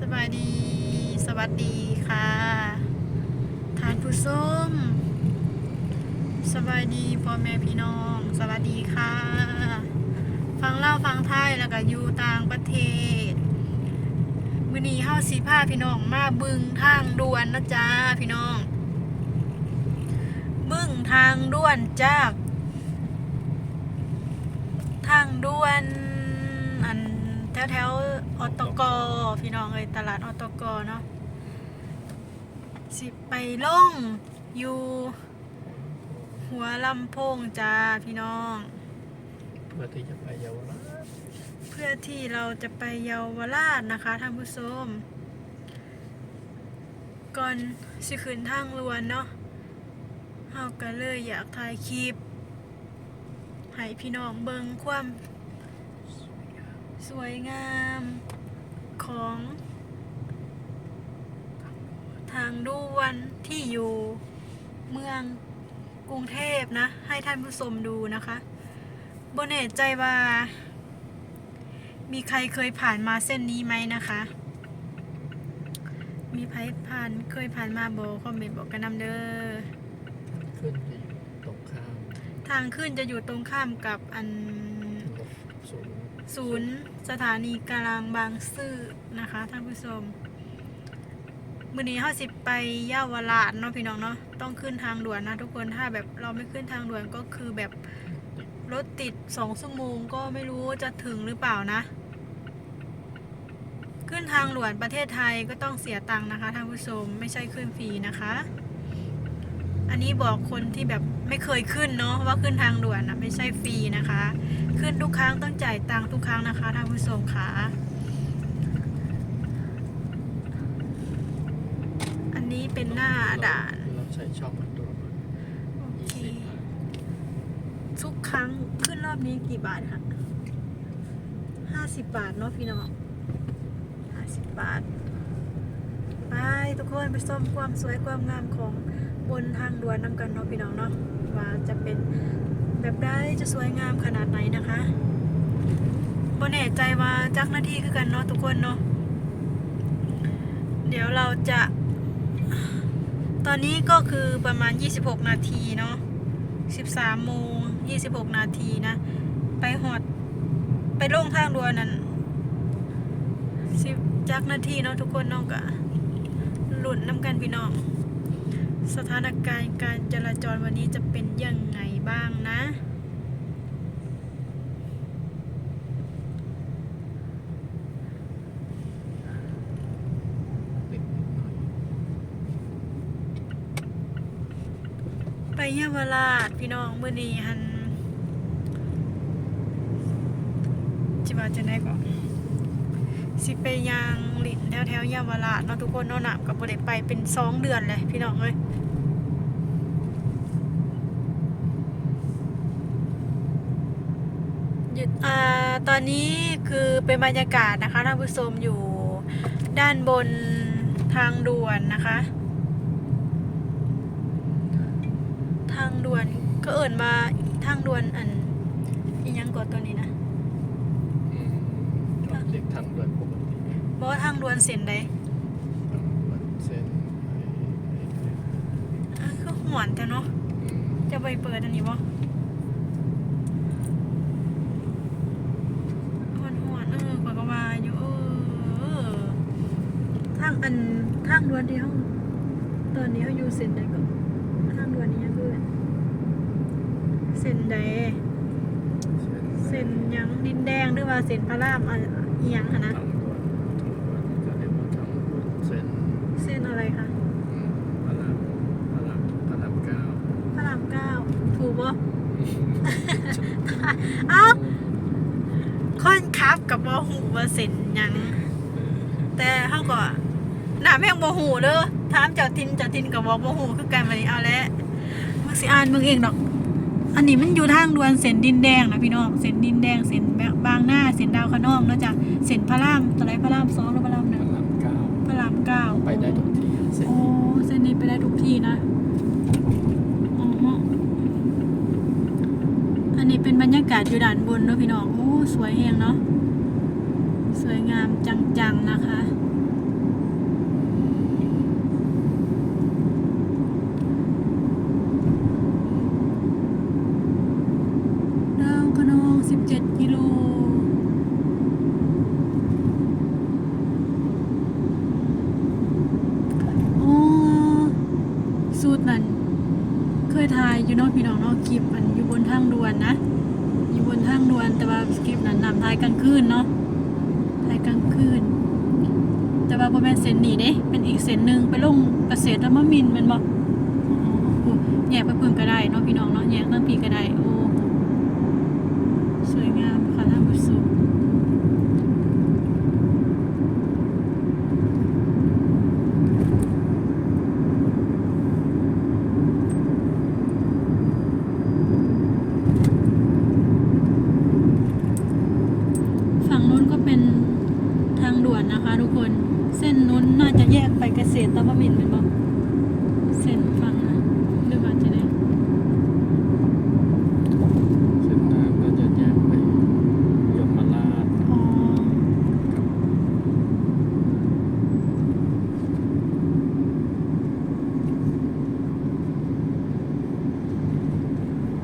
สบายดี สวัสดีค่ะ ทานผู้ส้ม สบายดีพ่อแม่พี่น้อง สวัสดีค่ะ ฟังเล่าฟังไทยแล้วก็อยู่ต่างประเทศมื้อนี้เฮาสิพาพี่น้องมาบึงทางด่วนนะจ๊ะพี่น้อง บึงทางด่วนจาก ทางด่วน วแถวๆอตกพี่น้องเอ้ยตลาดอตกเนาะสิไปลงอยู่ หัวลำโพงจ้าพี่น้อง เพื่อที่จะไปเยาวราชเพื่อที่เราจะไปเยาวราชนะคะท่านผู้ชมก่อนสิขึ้นทางลวนเนาะเฮาก็เลยอยากถ่ายคลิปให้พี่น้องเบิงความ สวยงามของทางด่วนที่อยู่เมืองกรุงเทพนะ ให้ท่านผู้ชมดูนะคะบนเนตใจว่า มีใครเคยผ่านมาเส้นนี้ไหมนะคะ มีใครผ่านเคยผ่านมาบอกคอมเมนต์บอกกันนำเด้อขึ้นจะอยู่ตรงข้าม ทางขึ้นจะอยู่ตรงข้ามกับอัน ศูนย์สถานีกลางบางซื่อนะคะท่านผู้ชมมื้อนี้เฮาสิไปเยาวราชเนาะพี่น้องเนาะต้องขึ้นทางด่วนนะทุกคนถ้าแบบเราไม่ขึ้นทางด่วนก็คือแบบรถติดสองชั่วโมงก็ไม่รู้จะถึงหรือเปล่านะ ขึ้นทางด่วนประเทศไทยก็ต้องเสียตังค์นะคะท่านผู้ชมไม่ใช่ขึ้นฟรีนะคะ อันนี้บอกคนที่แบบไม่เคยขึ้นเนาะว่าขึ้นทางด่วนนะไม่ใช่ฟรีนะคะ ขึ้นทุกครั้งต้องจ่ายตังค์ทุกครั้งนะคะท่านผู้ชมค่ะอันนี้เป็นหน้าด่านเราใช้ช่องมันตัวประมาณโอยี่เคสิบทุกครั้งขึ้นรอบนี้กี่บาทคะห้าสิบบาทเนาะพี่น้องห้าสิบบาทไปทุกคนไปส้มความสวยความงามของบนทางด่วนนำกันเนาะพี่น้องเนาะว่าจะเป็น แบบได้จะสวยงามขนาดไหนนะคะบนแน่ใจว่าจักหน้าที่คือกันเนาะทุกคนเนาะเดี๋ยวเราจะ ตอนนี้ก็คือประมาณ 26 นาทีเนาะ13โมง26 นาทีนะ ไปหอด ไปลงทางด่วนนั้นสิบจักนาทีเนาะทุกคนน้องกะหลุนน้ำกันพี่น้อง สถานการณ์การจราจรวันนี้จะเป็นยังไง บ้างนะ ไปเยาวราชพี่น้องเมื่อนี้หันจิว่าจะได้ก่อนสิไปยางหลินแถวแถวเยาวราชเนาะทุกคนเนาะหนักกับบริไปเป็นสองเดือนเลยพี่น้องเอ้ย หยุดอ่าตอนนี้คือเป็นบรรยากาศนะคะท่านผู้ชมอยู่ด้านบนทางด่วนนะคะ ทางด่วนก็เอิ่นมาทางด่วนอันอียังกดตัวนี้นะอืมเราเรียกทางด่วนปกติบอกว่าทางด่วนเส้นใดทางด่วนเส้นไอ้ไอ้ไอ้อะคือหวนแต่เนาะอืมจะไปเปิดอันนี้บ่หวนหวนเออขอยก็ว่าอยู่เออทางอันทางด่วนที่ห้องตอนนี้เขาอยู่เส้นใดก็ทางด่วนนี้ยังคือเส้นใดเส้นเส้นหยังดินแดงหรือว่าเส้นพระรามอะอีหยังคะนะทางด่วนทางด่วนก็เรียกว่าทางด่วนเส้นเส้นอะไรคะอืมพระรามพระรามพระรามเก้าพระรามเก้าถูกปะเอ้าคนขับกับบ่หูว่าเส้นหยังแต่เฮาก็ หน้าแม่งบ่หูเด้อถามเจ้าทินเจ้าทินก็บอกบ่หูคือกันบัดนี้เอาแล้วมึงสิอ่านมึงเองดอก อันนี้มันอยู่ทางด่วนเส้นดินแดงนะพี่น้องเส้นดินแดงเส้นแบบบางหน้าเส้นดาวคะนองเนาะจ้ะเส้นพระรามตัวไหนพระรามสองหรือพระรามหพนึ่งระรามเก้าพระรามเก้าไปได้ทุกที่เส้นโอ้เส้นนี้ไปได้ทุกที่นะอ๋อฮะอันนี้เป็นบรรยากาศอยู่ด้านบนเนาะพี่น้องโอ้สวยแฮงเนาะสวยงามจังๆนะคะ อยู่นาะพี่น้องเนาะคลิปมันอยู่บนทางด่วนนะ อยู่บนทางด่วนแต่ว่าคลิปนั้นนำท้ายกลางคืนเนาะท้ายกลางคืน แต่ว่าบ่แม่นเส้นนี้เด้เป็นอีกเส้นหนึ่งไปลงเกษตรธรรมมินม่นบ่โอ้แยกไปพิ่นก็ได้เนาะพี่น้องเนาะแยกตั้งปีก็ได้โอ้สวยงามค่ะท่านผู้ชมฝั่งนู้นก็เป็นทาง ด่วนนะคะ ทุกคนเส้นนู้นน่าจะแยกไปเกษตรตะบมินทร์เป็นบ่เส้นฝั่งนะหรือว่าจะได้เส้นทางก็จะแยกไปยมราชอ๋อ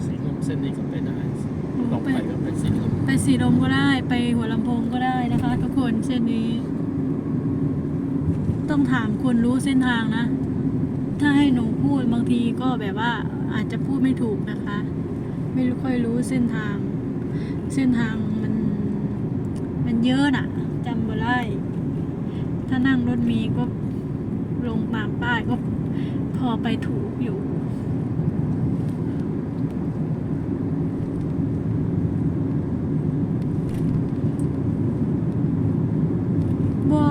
สีลมเส้นนี้ก็ไปได้ ลงไปก็ไปสีลมไปสีลมก็ได้ ไปหัวลำโพงก็ได้นะคะ ทุกคนเส้นนี้ ต้องถามคนรู้เส้นทางนะ ถ้าให้หนูพูดบางทีก็แบบว่าอาจจะพูดไม่ถูกนะคะ ไม่ค่อยรู้เส้นทาง เส้นทางมัน มันเยอะน่ะจำบ่ได้ถ้านั่งรถมีก็ลงตามป้ายก็พอไปถูกอยู่ บัว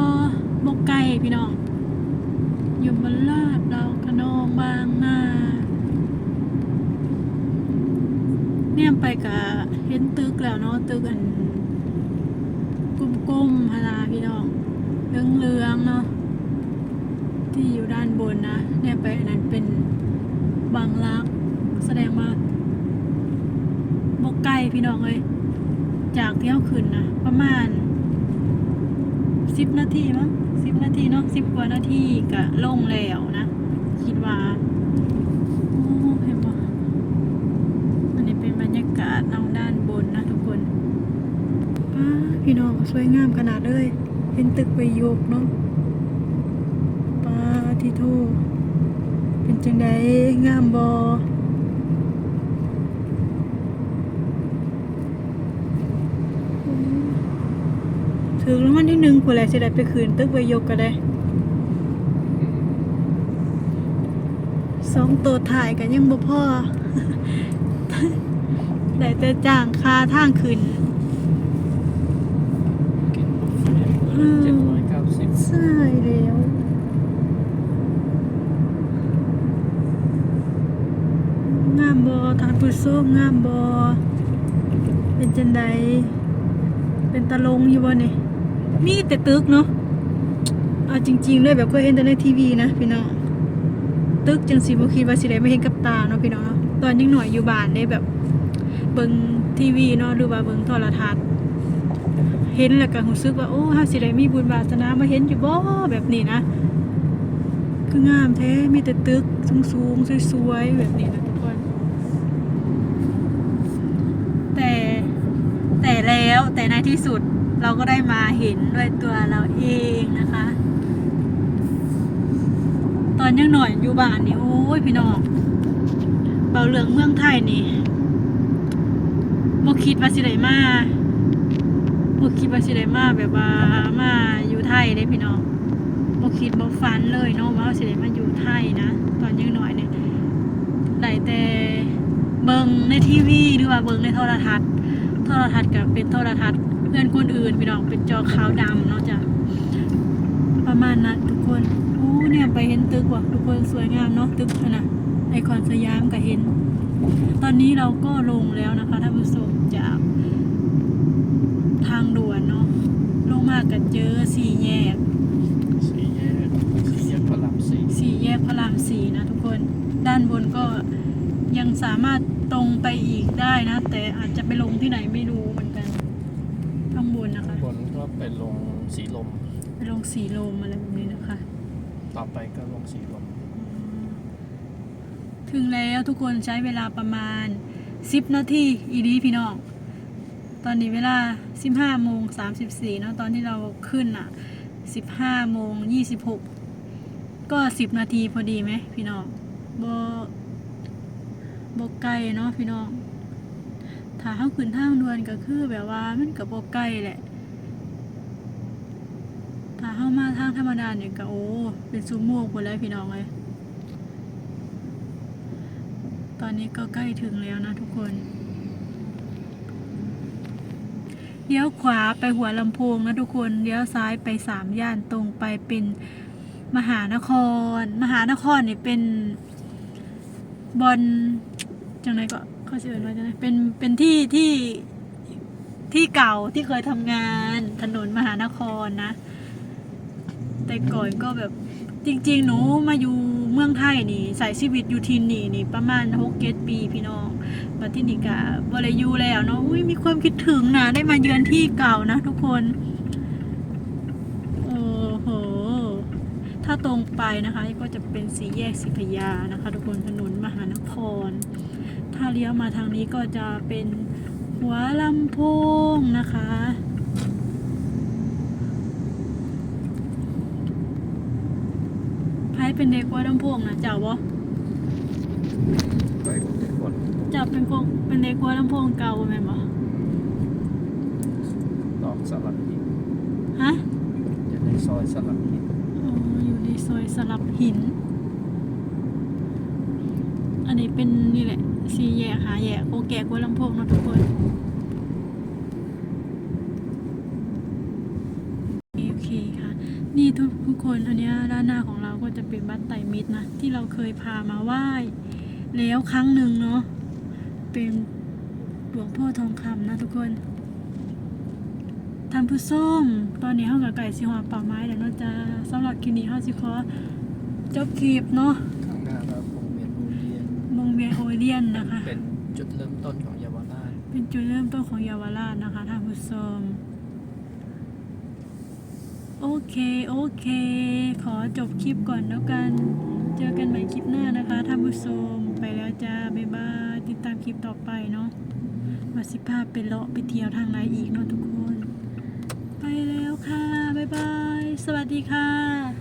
บกไก่พี่น้อง อยู่บนลาดเรากระนองบางนา เนี่ยไปกับเห็นตึกแล้วเนาะตึกอันกลมๆฮาราพี่น้อง เลืองๆเนาะที่อยู่ด้านบนนะเนี่ยไปนั้นเป็นบางรักแสดงว่าบกไก่พี่น้องเลยจากเที่ยวขึ้นนะประมาณสิบนาทีมั้งสิบนาทีเนาะสิบกว่านาทีก็ลงแล้วนะ คิดว่าโอ้เห็นปะอันนี้เป็นบรรยากาศทางด้านบนนะทุกคนป้าพี่น้อง สวยงามขนาดเลยเห็นตึกไปโยกเนาะปาที่โทเป็นจังไดงามบอถึงรางวัลที่หนึ่งผู้ใดสิได้ไปคืนตึกไปโยกก็ได้สองตัวถ่ายกันยังบ่พอได้แต่จ้างค่าทางขึ้น กินบุฟเฟ่ต์มื้อละเจ็ดร้อยเก้าสิบ ใช่แล้ว งาม บอทานผู้ส้มงามบอเป็นจันไดเป็นตะลงอยู่บ่เนี่ยมีแต่ตึกเนาะเอาจริงๆเลยแบบเคยเห็นแต่ในทีวีนะพี่น้องตึกจังสิบ่คิดว่าสิได้ไม่เห็นกับตาเนาะพี่น้องเนาะตอนยังหน่อยอยู่บ้านได้แบบ เบิ่งทีวีเนาะหรือว่าเบิ่งโทรทัศน์เห็นแล้วก็รู้สึกว่าโอ้เฮาสิได้มีบุญวาสนามาเห็นอยู่บ่แบบนี้นะคืองามแท้มีแต่ตึกสูงๆสวยๆแบบนี้นะทุกคน แต่ แต่แล้วแต่ในที่สุดเราก็ได้มาเห็นด้วยตัวเราเองนะคะ ตอนยังหน่อยอยู่บ้านนี่โอ้ยพี่น้องเบาเหลืองเมืองไทยนี่บ่คิดว่าสิไดมาบ่คิดว่าสิไดมาแบบว่ามาอยู่ไทยเด้พี่น้องบ่คิดบ่ฝันเลยเนาะว่าสิไดมาอยู่ไทยนะตอนยังหน่อยเนี่ยได้แต่เบิ่งในทีวีหรือว่าเบิ่งในโทรทัศน์ โทรทัศน์กับเป็นโทรทัศน์เพื่อนคนอื่นพี่น้องเป็นจอขาวดำเนาะจ้ะประมาณนั้นทุกคนโอ้เนี่ยไปเห็นตึกว่ะทุกคนสวยงามเนาะตึกขนาดไอคอนสยามก็เห็น ตอนนี้เราก็ลงแล้วนะคะท่านผู้ชมจากทางด่วนเนาะลงมาก็เจอสี่แยกสี่แยกสี่แยกพระรามสี่สี่แยกพระรามสี่นะทุกคนด้านบนก็ยังสามารถ ตรงไปอีกได้นะ แต่อาจจะไปลงที่ไหนไม่รู้เหมือนกันข้างบนนะคะ บนก็ไปลงสีลม ไปลงสีลมอะไรแบบนี้นะคะ ต่อไปก็ลงสีลม ถึงแล้วทุกคนใช้เวลาประมาณ 10 นาทีอีดีพี่น้อง ตอนนี้เวลา 15โมง34เนาะตอนที่เราขึ้นอะ 15โมง26 ก็ 10 นาทีพอดีไหมพี่น้องบ บกไก่เนาะพี่น้อง ถ้าเฮาขึ้นทางด่วนก็คือแบบว่ามันก็บ่ไกลแหละ ถ้าเฮามาทางธรรมดาเนี่ยก็โอ้เป็นชั่วโมงพุ่นแล้วพี่น้องเอ้ยตอนนี้ก็ใกล้ถึงแล้วนะทุกคนเลี้ยวขวาไปหัวลำโพงนะทุกคนเลี้ยวซ้ายไปสามย่านตรงไปเป็นมหานคร มหานครเนี่ยเป็นบอล จังไรก็เขาชื่อว่าจังไรเป็นเป็นที่ที่ที่เก่าที่เคยทำงานถนนมหานครนะ แต่ก่อนก็แบบจริง ๆ หนูมาอยู่เมืองไทยนี่ใส่ชีวิตอยู่ที่นี่นี่ประมาณหกเจ็ดปีพี่น้องมาที่นี่กะบริยูแล้วเนาะอุ้ยมีความคิดถึงนะได้มาเยือนที่เก่านะทุกคนโอ้โหถ้าตรงไปนะคะ ก็จะเป็นสีแยกสิพยานะคะ ทุกคนถนนมหานคร ถ้าเลี้ยวมาทางนี้ก็จะเป็นหัวลำโพงนะคะ ไพ่เป็นเด็กวัดลำโพงนะเจ้าบ่ไปทุกคนเจ้าเป็นพวกเป็นเด็กวัดลำโพงเก่าบ่แม่นบ่ตอกสลับหินฮะอยู่ในซอยสลับหินอ๋ออยู่ในซอยสลับหิน อันนี้เป็นนี่แหละสี่แยกหาแยกโอแกกวัดลำโพงเนาะทุกคนโอเคค่ะ นี่ทุกทุกคนอันนี้ด้านหน้าของเราก็จะเป็นวัดไตรมิตรนะ ที่เราเคยพามาไหว้แล้วครั้งหนึ่งเนาะเป็นหลวงพ่อทองคำนะทุกคนท่านผู้ส้มตอนนี้เฮากับไก่สิหอป่าไม้แล้วเนาะจ้าสำหรับคลิปนี้เฮาสิขอจบคลิปเนาะ งเวียนโอเลียนนะคะ เป็นจุดเริ่มต้นของเยาวราช เป็นจุดเริ่มต้นของเยาวราชนะคะท่านผู้ชมโอเค โอเค ขอจบคลิปก่อนแล้วกัน เจอกันใหม่คลิปหน้านะคะท่านผู้ชมไปแล้วจ้า บ๊ายบาย ติดตามคลิปต่อไปเนาะมาสิพาไปเลาะไปเที่ยวทางไหนอีกเนาะทุกคน ไปแล้วค่ะ บ๊ายบาย สวัสดีค่ะ